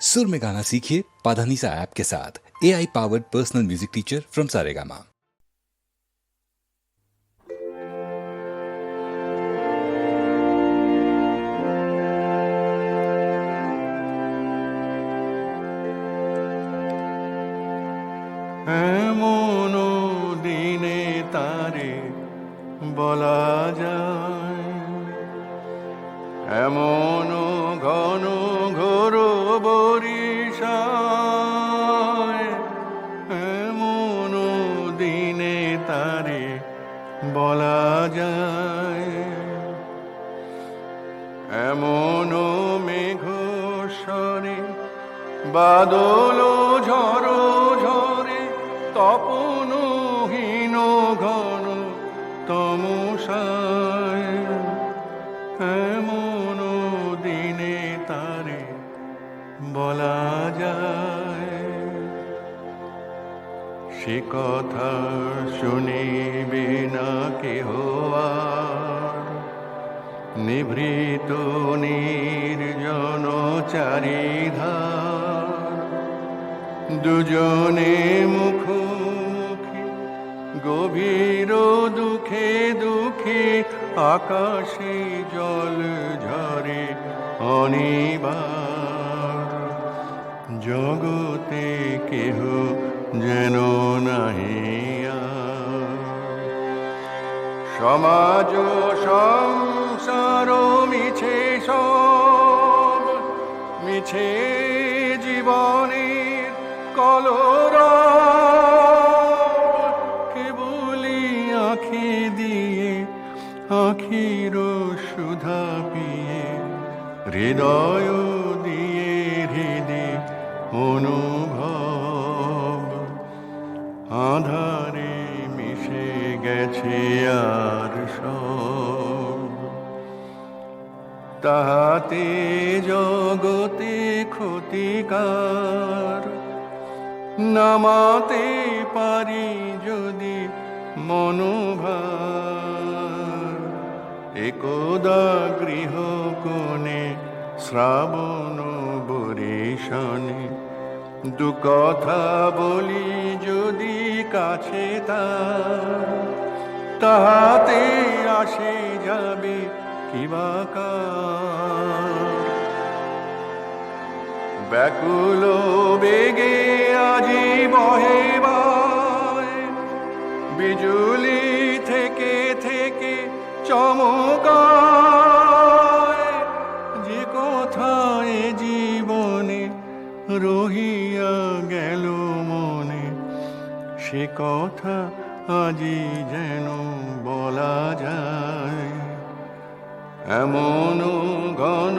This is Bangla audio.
सुर में गाना सीखिए पाधानीसा ऐप के साथ A I powered personal music teacher from Saregama এমন দিনে তারে বলা যায় এমন ঘন ঘোর বরিশায় এমন দিনে তারে বলা যায়। এমন মেঘ স্বরে, বাদল ঝড় ঝরে তপন হীন ঘন তমসায়, এমন দিনে তারে বলা যায়। সে কথা শুনিবে না কেহ নিভৃত নির্জন চারিধার। দুজনে মুখোমুখি, গভীর দুঃখে দুঃখে আকাশে জল ঝরে অনিবার জগতে কেহ যেন নাহি আর। সমাজ সংসার মিছে সব, মিছে জীবনের কলর কেবলি আখি দিয়ে, আখির সুধা পিয়ে, হৃদয় দিয়ে অনুভব। আধারে মিশে গেছে আর সব। তাহাতে জগতে ক্ষতিকার। নামাতে পারি যদি মনোভার। একদা গৃহ কোণে শ্রাবণ বরিশনে দু কথা বলি যদি কাছে তাহাতে আসে যাবে কিবাকার ব্যাকুল বেগে আজি বহে বিজুলি থেকে থেকে চমকায়। সে কথা আজি যেন বলা যায়। এমন ঘন